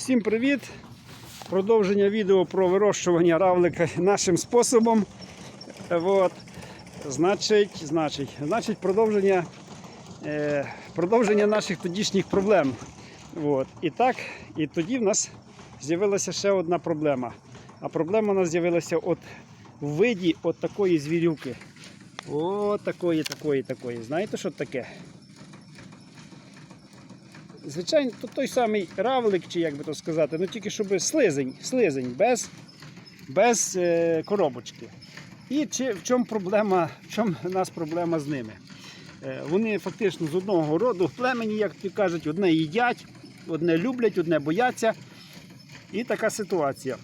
Всім привіт! Продовження відео про вирощування равлика нашим способом. От. Значить, значить, значить, продовження, е, продовження наших тодішніх проблем. От. І так, і тоді в нас з'явилася ще одна проблема. А проблема у нас з'явилася от в виді от такої звірюки. От такої, такої, такої. Знаєте, що таке? Звичайно, то той самий равлик, чи як би то сказати, ну тільки щоб слизень, слизень, без, без е, коробочки. І чи, в чому проблема, в чому нас проблема з ними? Е, вони фактично з одного роду в племені, як ті кажуть, одне їдять, одне люблять, одне бояться. І така ситуація.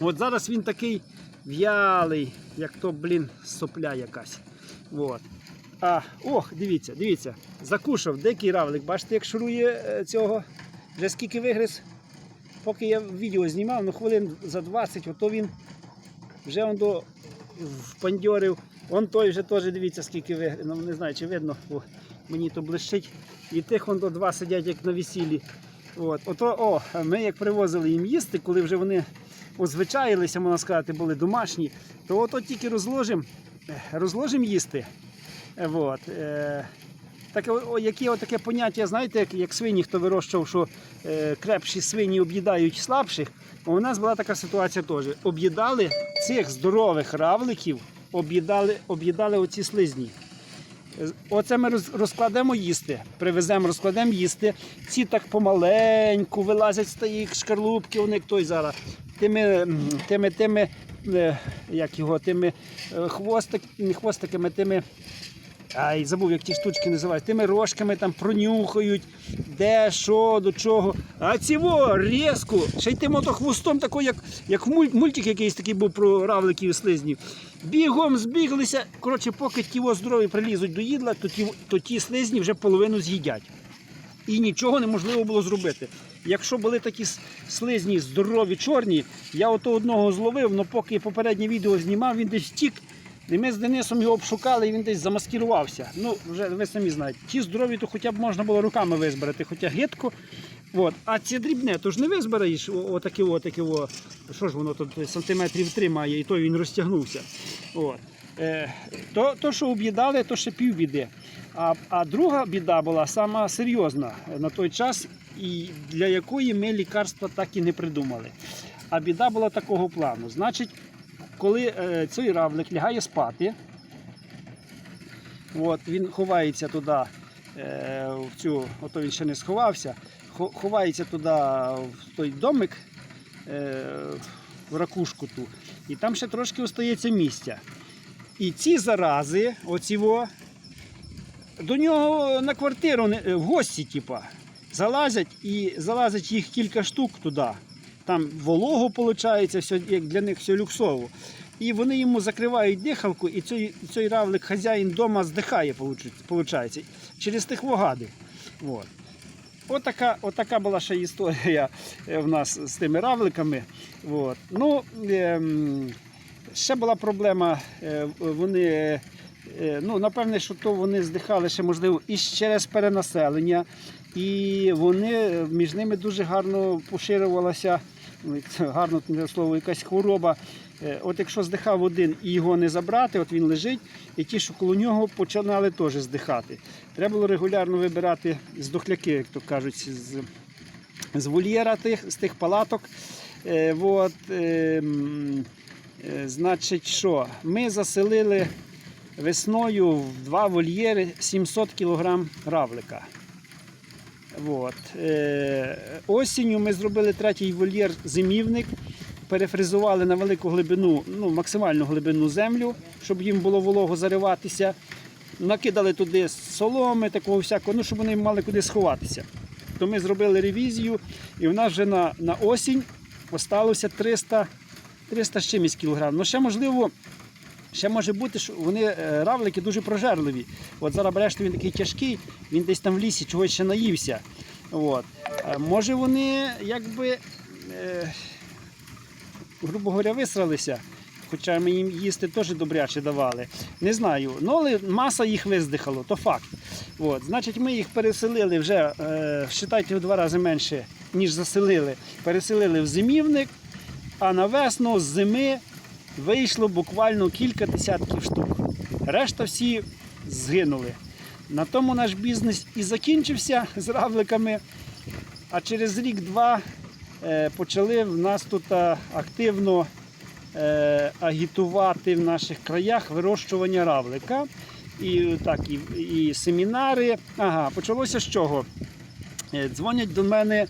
От зараз він такий в'ялий, як то, блін, сопля якась. От. А, ох, дивіться, дивіться, закушав дикий равлик. Бачите, як шурує е, цього. Вже скільки вигриз. Поки я відео знімав, ну хвилин за 20, ото він вже он до впандьорив. Он той вже теж дивіться, скільки вигриз. Ну не знаю, чи видно, бо мені то блищить. І тих он до два сидять, як на весіллі. От. Ото, о, ми як привозили їм їсти, коли вже вони озвичаїлися, можна сказати, були домашні, то ото тільки розложимо розложим їсти. Вот. Е, таке, яке таке поняття, знаєте, як, як свині, хто вирощував, що е, крепші свині об'їдають слабших. У нас була така ситуація теж. Об'їдали цих здорових равликів, об'їдали, об'їдали оці слизні. Оце ми розкладемо їсти, привеземо, розкладемо їсти. Ці так помаленьку вилазять з тієї шкарлупки, вони той зараз. Тими, тими, тими, е, як його, тими е, хвостик, хвостиками, тими. Ай, забув, як ті штучки називають. Тими рожками там пронюхають, де, що, до чого. А цього різко, ще й тим ото хвостом, такий, як, як мультик якийсь такий був про равликів і слизнів. Бігом збіглися. Коротше, поки ті здорові прилізуть до їдла, то ті, то ті слизні вже половину з'їдять. І нічого неможливо було зробити. Якщо були такі слизні здорові, чорні, я ото одного зловив, але поки попереднє відео знімав, він десь втік. І ми з Денисом його обшукали, і він десь замаскірувався. Ну, вже ви самі знаєте. Ті здорові, то хоча б можна було руками визбирати, хоча гидко. От. А ці дрібне, то ж не визбираєш отаке, отаке, о. що ж воно тут сантиметрів три має, і то він розтягнувся. От. Е, то, то, що об'їдали, то ще півбіди. А, а друга біда була сама серйозна на той час, і для якої ми лікарства так і не придумали. А біда була такого плану. Значить, коли е, цей равлик лягає спати, от, він ховається туди, е, в цю, ото він ще не сховався, ховається туди в той домик, е, в ракушку ту, і там ще трошки остається місця. І ці зарази, оці во, до нього на квартиру в гості, типа, залазять і залазять їх кілька штук туди. Там волого виходить, все, як для них все люксово. І вони йому закривають дихалку, і цей, цей равлик хазяїн вдома здихає, виходить, через тих вогади. От. Отака, отака була ще історія е, в нас з тими равликами. От. Ну, ем, ще була проблема, е, вони, е, ну, напевне, що то вони здихали ще, можливо, і через перенаселення, і вони між ними дуже гарно поширювалася, ну, гарно слово, якась хвороба. Е, От якщо здихав один і його не забрати, от він лежить, і ті, що коло нього починали теж здихати. Треба було регулярно вибирати здохляки, як то кажуть, з, з вольєра тих, з тих палаток. Е, от, е, е, значить, що? Ми заселили весною в два вольєри 700 кг равлика. От. Е, осінню ми зробили третій вольєр зимівник, перефрезували на велику глибину, ну, максимальну глибину землю, щоб їм було волого зариватися. Накидали туди соломи, такого всякого, ну, щоб вони мали куди сховатися. То ми зробили ревізію, і в нас вже на, на осінь осталося 300, 300 з чимось кілограм. Ну, ще можливо, Ще може бути, що вони е, равлики дуже прожерливі. От зараз береш, він такий тяжкий, він десь там в лісі чогось ще наївся. От. Е, Може вони якби, е, грубо говоря, висралися. хоча ми їм їсти теж добряче давали. Не знаю. Ну, але маса їх виздихало, то факт. От, значить, ми їх переселили вже, е, в два рази менше, ніж заселили. Переселили в зимівник, а на весну з зими вийшло буквально кілька десятків штук. Решта всі згинули. На тому наш бізнес і закінчився з равликами. А через рік-два е, почали в нас тут активно е, агітувати в наших краях вирощування равлика. І, так, і, і семінари. Ага, почалося з чого? Е, Дзвонять до мене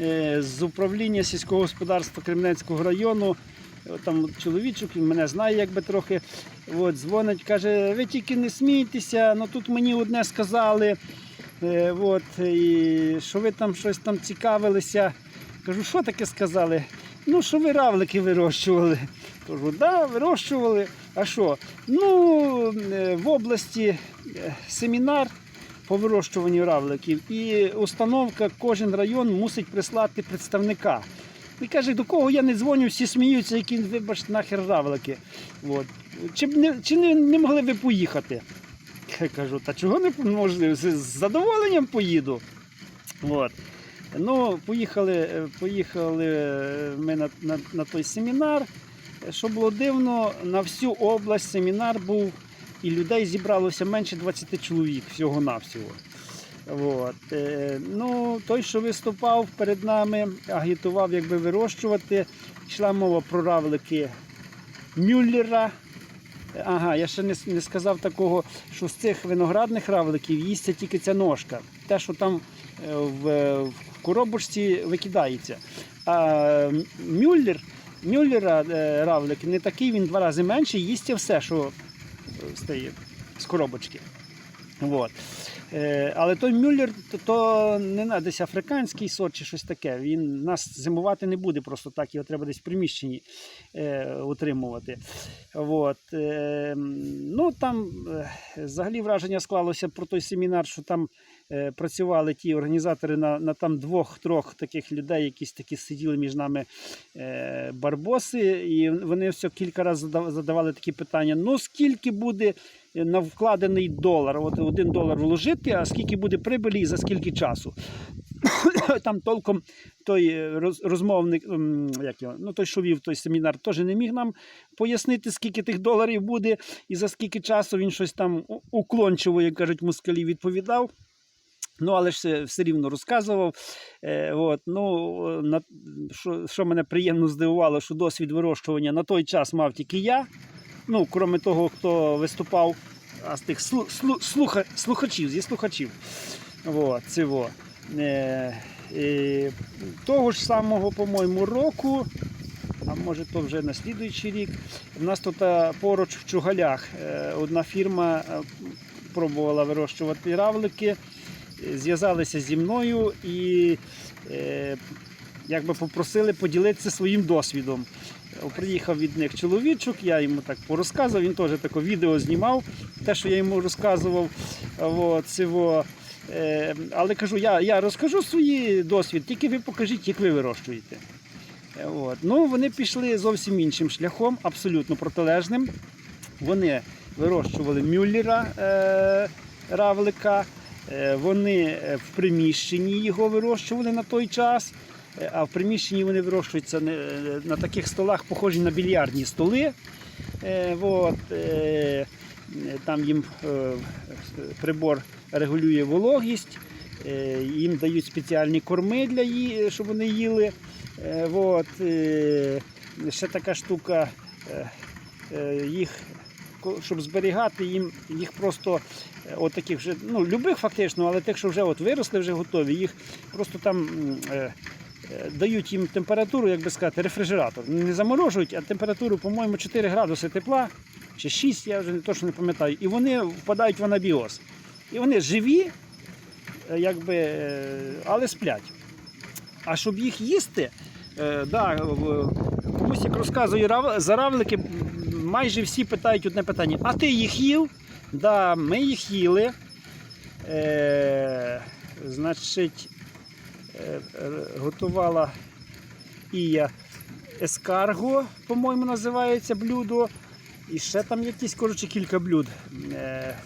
е, з управління сільського господарства Кремнецького району. Е, Там чоловічок, він мене знає якби трохи. От, дзвонить, каже, ви тільки не смійтеся, ну тут мені одне сказали, е, от, і що ви там щось там цікавилися. Кажу, що таке сказали? Ну, що ви равлики вирощували. Кажу, да, вирощували. А що? Ну, е, в області е, семінар по вирощуванню равликів. І установка, кожен район мусить прислати представника. І каже, до кого я не дзвоню, всі сміються, які вибачте нахер равлики. От. Чи, не, чи не, не могли ви поїхати? Я кажу, та чого не можливо? З з задоволенням поїду. От. Ну, поїхали, е, поїхали е, ми на, на, на той семінар. Що було дивно, на всю область семінар був, і людей зібралося менше 20 чоловік всього-навсього. От. Е, ну, той, що виступав перед нами, агітував, якби вирощувати. Йшла мова про равлики Мюллера. Ага, я ще не, не сказав такого, що з цих виноградних равликів їсться тільки ця ножка. Те, що там е, в, в коробочці викидається. А Мюллер, Мюллера е, равлик не такий, він два рази менший, їсться все, що стає з коробочки. От. Е, але той Мюллер то, не десь африканський сорт чи щось таке. Він нас зимувати не буде просто так, його треба десь в приміщенні е, утримувати. От. Е, ну, там взагалі враження склалося про той семінар, що там працювали ті організатори на, на там двох-трьох таких людей, якісь такі сиділи між нами барбоси, і вони все кілька разів задавали такі питання: ну скільки буде на вкладений долар? От один долар вложити, а скільки буде прибилі і за скільки часу? Там толком той е, розмовник, як його, ну той, що вів той семінар, теж не міг нам пояснити, скільки тих доларів буде і за скільки часу він щось там уклончиво, як кажуть москалі, відповідав. Ну, але ж все, рівно розказував. Е, от, ну, на, що, що мене приємно здивувало, що досвід вирощування на той час мав тільки я. Ну, крім того, хто виступав, з тих слу, слу, слуха, слухачів, зі слухачів. От, цього. Е, е, того ж самого, по-моєму, року, а може то вже на слідуючий рік, в нас тут поруч в Чугалях е, одна фірма е, пробувала вирощувати равлики, е, зв'язалися зі мною і е, якби попросили поділитися своїм досвідом. Приїхав від них чоловічок, я йому так порозказував, він теж таке відео знімав, те, що я йому розказував. От, цього. Е, але кажу, я, я розкажу свій досвід, тільки ви покажіть, як ви вирощуєте. От. Ну, вони пішли зовсім іншим шляхом, абсолютно протилежним. Вони вирощували мюллера е, равлика, е, вони е, в приміщенні його вирощували на той час. А в приміщенні вони вирощуються на таких столах, похожі на більярдні столи. Е, от, е, там їм е, прибор регулює вологість, їм дають спеціальні корми для ї, щоб вони їли. От, ще така штука, їх, щоб зберігати, їм їх просто от таких вже, ну, любих фактично, але тих, що вже от виросли, вже готові, їх просто там. Дають їм температуру, як би сказати, рефрижератор. Не заморожують, а температуру, по-моєму, 4 градуси тепла чи 6, я вже точно не пам'ятаю. І вони впадають в анабіоз. І вони живі, е, якби, е, але сплять. А щоб їх їсти, е, да, комусь як розказує рав- за равлики, майже всі питають одне питання: а ти їх їв? Да, ми їх їли. Е, значить, готувала Ія ескарго, по-моєму, називається блюдо. І ще там якісь коротше, кілька блюд. Е,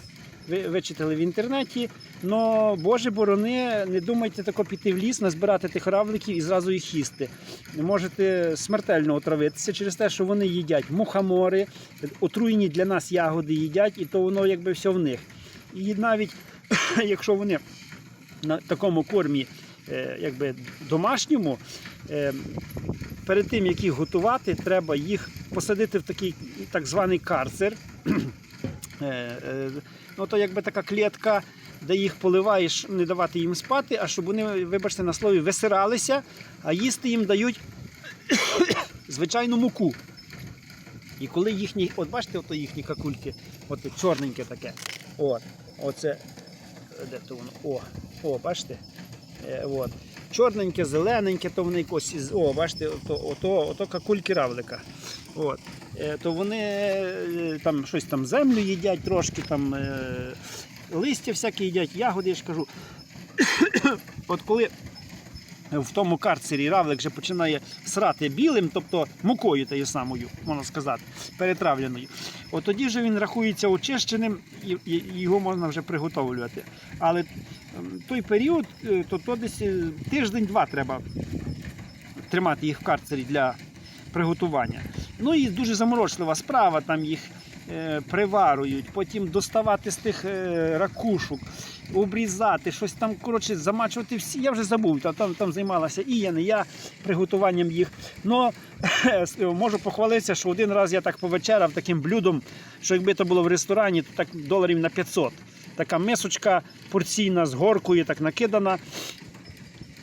ви вичитали в інтернеті. Но, Боже борони, не думайте тако піти в ліс, назбирати тих равликів і зразу їх їсти. Можете смертельно отравитися через те, що вони їдять мухомори, отруєні для нас ягоди їдять, і то воно якби все в них. І навіть якщо вони на такому кормі, е, якби домашньому, е, перед тим як їх готувати, треба їх посадити в такий так званий карцер. Е, е, Ну, то якби така клітка, де їх поливаєш, не давати їм спати, а щоб вони, вибачте на слові, висиралися, а їсти їм дають звичайну муку. І коли їхні, от бачите, ото їхні какульки, от чорненьке таке. От, оце, де то воно? О, о, бачите? Е, от. Чорненьке, зелененьке, то вони якось, із- о, бачите, ото, ото, ото какульки равлика. От. Е, то вони е, там щось там землю їдять трошки, там листя всякі їдять, ягоди, я ж кажу. От коли в тому карцері равлик вже починає срати білим, тобто мукою тією самою, можна сказати, перетравленою, от тоді вже він рахується очищеним і, його можна вже приготовлювати. Але той період, е, то, то десь е, тиждень-два треба тримати їх в карцері для приготування. Ну і дуже заморочлива справа, там їх е, приварують, потім доставати з тих е, ракушок, обрізати, щось там, коротше, замачувати всі. Я вже забув, та там, там займалася і я, не я приготуванням їх. Но можу похвалитися, що один раз я так повечеряв таким блюдом, що якби це було в ресторані, то так доларів на 500. Така мисочка порційна з горкою, так накидана,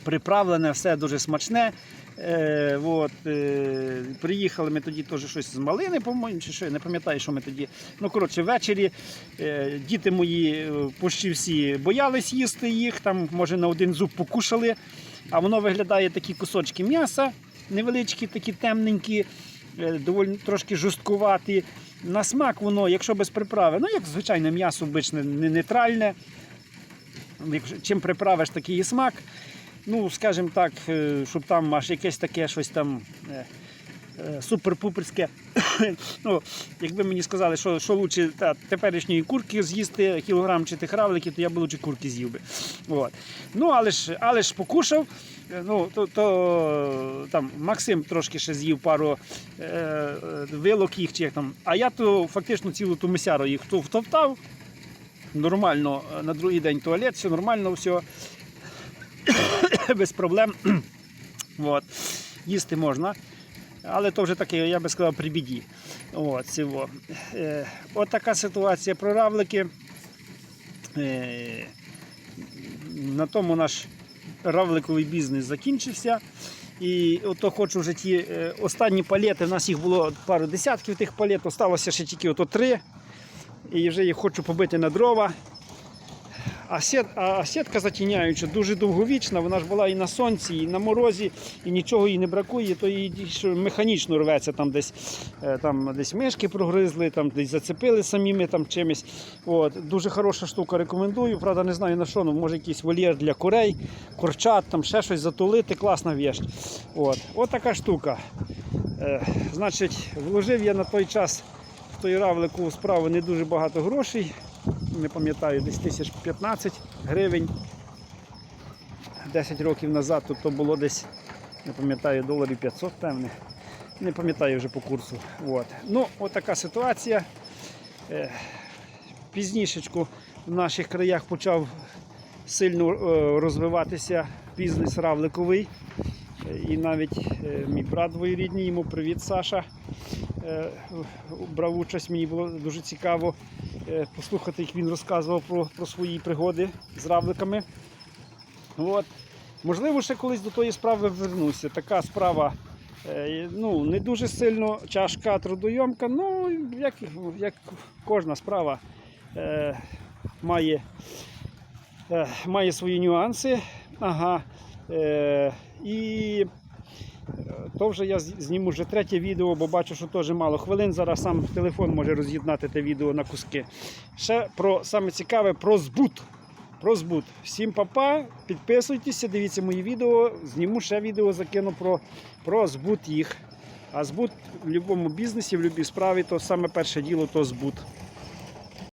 приправлене, все дуже смачне. Е, от, е, приїхали ми тоді теж щось з малини, по-моєму, чи що, я не пам'ятаю, що ми тоді. Ну, коротше, ввечері е, діти мої почти всі боялись їсти їх, там, може, на один зуб покушали, а воно виглядає такі кусочки м'яса, невеличкі, такі темненькі, доволі трошки жорсткуваті. На смак воно, якщо без приправи, ну як звичайне м'ясо обичне, не нейтральне. Чим приправиш такий і смак. Ну, скажімо так, е, щоб там аж якесь таке щось там е, е, супер-пуперське. ну, якби мені сказали, що, що лучше та, теперішньої курки з'їсти кілограм чи тих равликів, то я б лучше курки з'їв би. От. Ну, але ж, але ж покушав. Ну, то, то там Максим трошки ще з'їв пару е, вилок їх, чи як там. А я то фактично цілу ту мисяру їх втов- втовтав. Нормально, на другий день туалет, все нормально, все без проблем. От. Їсти можна. Але то вже таке, я би сказав, при біді. От. Е, от така ситуація про равлики. Е, на тому наш равликовий бізнес закінчився. І ото хочу вже ті е, останні палети, в нас їх було пару десятків тих палет, осталося ще тільки ото три. І вже їх хочу побити на дрова. А, сет, а сітка затіняюча дуже довговічна, вона ж була і на сонці, і на морозі, і нічого їй не бракує, то її механічно рветься, там десь, е, там десь мишки прогризли, там десь зацепили самими там чимось. От. Дуже хороша штука, рекомендую. Правда, не знаю на що, ну, може якийсь вольєр для курей, курчат, там ще щось затулити, класна вещь. От. От така штука. Е, значить, вложив я на той час в той равлику справу не дуже багато грошей не пам'ятаю, десь тисяч 15 гривень. 10 років назад тут то було десь, не пам'ятаю, доларів 500, певне. Не пам'ятаю вже по курсу. От. Ну, от ситуація. Е, Пізнішечку в наших краях почав сильно е, розвиватися бізнес равликовий. І навіть е, мій брат двоюрідний, йому привіт, Саша. Брав участь, мені було дуже цікаво послухати, як він розказував про, про свої пригоди з равликами. От. Можливо, ще колись до тої справи вернуся. Така справа е, ну, не дуже сильно тяжка, трудойомка, ну як, як кожна справа е, має, е, має свої нюанси. Ага. Е, і е, то вже я зніму вже третє відео, бо бачу, що теж мало хвилин. Зараз сам телефон може роз'єднати те відео на куски. Ще про саме цікаве про збут. Про збут. Всім папа, підписуйтеся, дивіться мої відео. Зніму ще відео, закину про, про збут їх. А збут в будь-якому бізнесі, в будь-якій справі, то саме перше діло то збут.